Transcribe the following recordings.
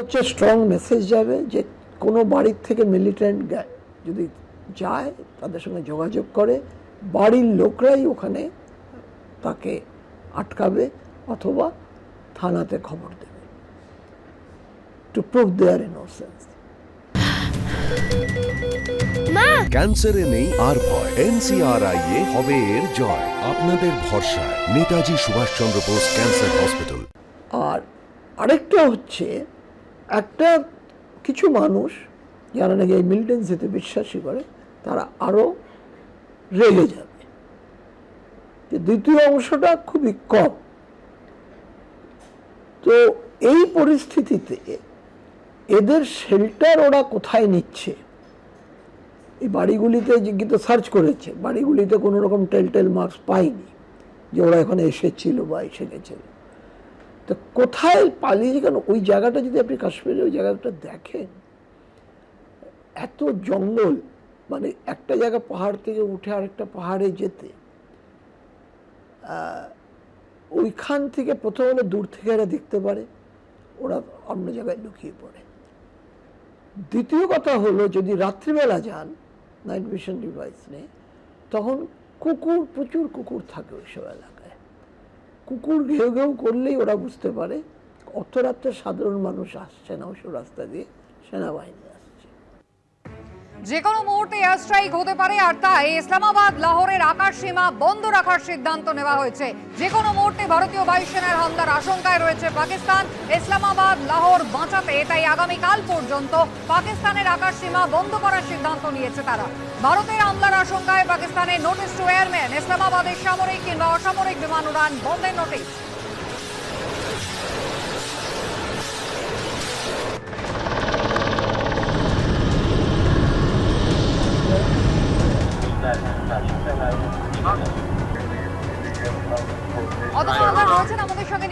হচ্ছে strong message যাবে যে কোনো বাড়ির থেকে মিলিটেন্ট যদি যায় তাদের সঙ্গে যোগাযোগ করে বাড়ির লোকরাই ওখানে তাকে আটকাবে অথবা থানাতে খবর দেবে। টু প্রুভ দেয়ার ইনোসেন্স ক্যান্সারে নেই আর ভয়। এনসিআরআই এ হবে এর জয়। আপনাদের ভরসা নেতাজি সুভাষচন্দ্র বোস ক্যান্সার হসপিটাল। আর আরেকটা হচ্ছে একটা কিছু মানুষ যারা নাকি এই মিলিটেন্সিতে বিশ্বাসী করে, তারা আরও রেগে যাবে। দ্বিতীয় অংশটা খুবই কম। তো এই পরিস্থিতিতে এদের শেল্টার ওরা কোথায় নিচ্ছে? এই বাড়িগুলিতে জিজ্ঞিত সার্চ করেছে, বাড়িগুলিতে কোনো রকম টেলটেল মার্কস পাইনি যে ওরা এখানে এসেছিল বা এসে গেছিল তো কোথায় পালিয়েছে কেন? ওই জায়গাটা যদি আপনি কাশ্মীরে ওই জায়গাটা দেখেন, এত জঙ্গল মানে একটা জায়গা পাহাড় থেকে উঠে আরেকটা পাহাড়ে যেতে ওইখান থেকে প্রথম হলো দূর থেকে এরা দেখতে পারে, ওরা অন্য জায়গায় লুকিয়ে পড়ে। দ্বিতীয় কথা হলো, যদি রাত্রিবেলা যান নাইট ভিশন ডিভাইস নেই তখন কুকুর, প্রচুর কুকুর থাকে ওইসব এলাকায়। কুকুর ঘেউ ঘেউ করলেই ওরা বুঝতে পারে। অর্থরাত্রে সাধারণ মানুষ আসছে না ওইসব রাস্তা দিয়ে। সেনাবাহিনী। যে কোনো মুহূর্তে এয়ার স্ট্রাইক হতে পারে, আর তাই ইসলামাবাদ, লাহোরের আকাশ সীমা বন্ধ রাখার সিদ্ধান্ত নেওয়া হয়েছে। যে কোনো মুহূর্তে ভারতীয় বায়ুসেনার হামলার আশঙ্কায় রয়েছে পাকিস্তান। ইসলামাবাদ, লাহোর বাঁচাতে তাই আগামীকাল পর্যন্ত পাকিস্তানের আকাশ সীমা বন্ধ করার সিদ্ধান্ত নিয়েছে তারা। ভারতের হামলার আশঙ্কায় পাকিস্তানের নোটিশ টু এয়ারম্যান ইসলামাবাদের সামরিক কিংবা অসামরিক বিমান উড়ান বন্ধের নোটিশ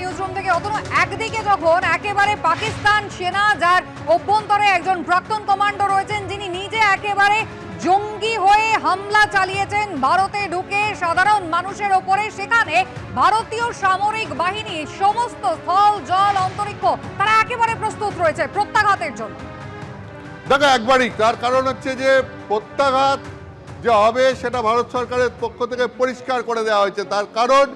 নিউজ রুম থেকে অতনু, একদিকে যখন একেবারে পাকিস্তান সেনা, যার অভ্যন্তরে একজন প্রাক্তন কমান্ডো রয়েছেন, যিনি নিজে একেবারে জঙ্গি হয়ে হামলা চালিয়েছেন, ভারতে ঢুকে সাধারণ মানুষের ওপরে, সেখানে ভারতীয় সামরিক বাহিনী সমস্ত স্থল, জল, অন্তরিক্ষ, তারা একেবারে প্রস্তুত রয়েছে প্রত্যাঘাতের জন্য। দেখো, একবারই, তার কারণ হচ্ছে যে প্রত্যাঘাত যে হবে, সেটা ভারত সরকারের পক্ষ থেকে পরিষ্কার করে দেওয়া হয়েছে। তার কারণ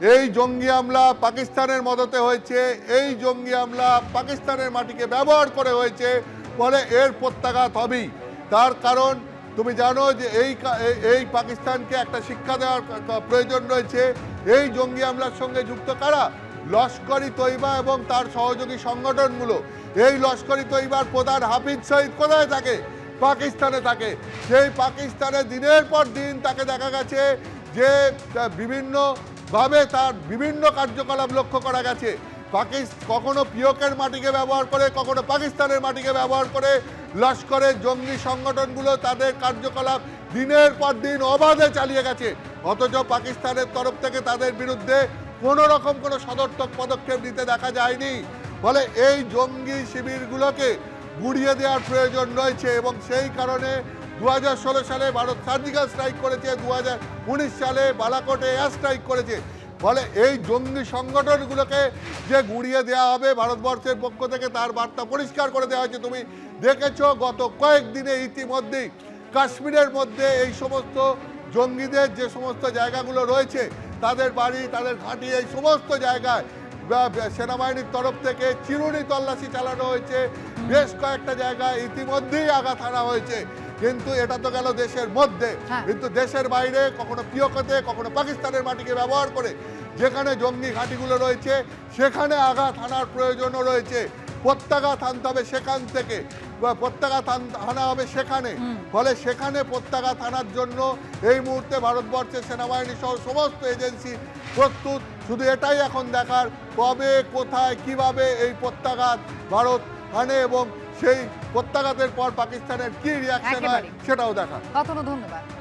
এই জঙ্গি হামলা পাকিস্তানের মদতে হয়েছে, এই জঙ্গি হামলা পাকিস্তানের মাটিকে ব্যবহার করে হয়েছে, ফলে এর প্রত্যাঘাত হবেই। তার কারণ, তুমি জানো যে এই এই- পাকিস্তানকে একটা শিক্ষা দেওয়ার প্রয়োজন রয়েছে। এই জঙ্গি হামলার সঙ্গে যুক্ত কারা? লস্করি তৈবা এবং তার সহযোগী সংগঠনগুলো। এই লস্করি তৈবার প্রধান হাফিজ সঈদ কোথায় থাকে? পাকিস্তানে থাকে। সেই পাকিস্তানে দিনের পর দিন তাকে দেখা গেছে যে, তা বিভিন্নভাবে তার বিভিন্ন কার্যকলাপ লক্ষ্য করা গেছে। কখনো পিওকের মাটিকে ব্যবহার করে, কখনো পাকিস্তানের মাটিকে ব্যবহার করে লস্করের জঙ্গি সংগঠনগুলো তাদের কার্যকলাপ দিনের পর দিন অবাধে চালিয়ে গেছে। অথচ পাকিস্তানের তরফ থেকে তাদের বিরুদ্ধে কোনো রকম কোনো সদর্থক পদক্ষেপ নিতে দেখা যায়নি। ফলে এই জঙ্গি শিবিরগুলোকে গুড়িয়ে দেওয়ার প্রয়োজন রয়েছে এবং সেই কারণে দু হাজার ষোলো সালে ভারত সার্জিক্যাল স্ট্রাইক করেছে দু হাজার উনিশ সালে বালাকোটে এয়ার স্ট্রাইক করেছে। ফলে এই জঙ্গি সংগঠনগুলোকে যে গুড়িয়ে দেওয়া হবে, ভারতবর্ষের পক্ষ থেকে তার বার্তা পরিষ্কার করে দেওয়া হয়েছে। তুমি দেখেছ, গত কয়েকদিনে ইতিমধ্যেই কাশ্মীরের মধ্যে এই সমস্ত জঙ্গিদের যে সমস্ত জায়গাগুলো রয়েছে, তাদের বাড়ি, তাদের ঘাঁটি, এই সমস্ত জায়গায় সেনাবাহিনীর তরফ থেকে চিরুনি তল্লাশি চালানো হয়েছে। বেশ কয়েকটা জায়গায় ইতিমধ্যেই আঘাত হানা হয়েছে। কিন্তু এটা তো গেল দেশের মধ্যে। হ্যাঁ। কিন্তু দেশের বাইরে কখনো পিওকতে কখনো পাকিস্তানের মাটিকে ব্যবহার করে যেখানে জঙ্গি ঘাঁটিগুলো রয়েছে সেখানে আঘাত হানার প্রয়োজনও রয়েছে। প্রত্যাঘাত আনতে হবে সেখান থেকে। প্রত্যাঘাত আনা হবে সেখানে। ফলে সেখানে প্রত্যাঘাত আনার জন্য এই মুহূর্তে ভারতবর্ষের সেনাবাহিনী সহ সমস্ত এজেন্সি প্রস্তুত। শুধু এটাই এখন দেখার কবে কোথায় কীভাবে এই প্রত্যাঘাত ভারত আনে এবং সেই প্রত্যাঘাতের পর পাকিস্তানের কি রিয়াকশন হয় সেটাও দেখা। অতনু ধন্যবাদ।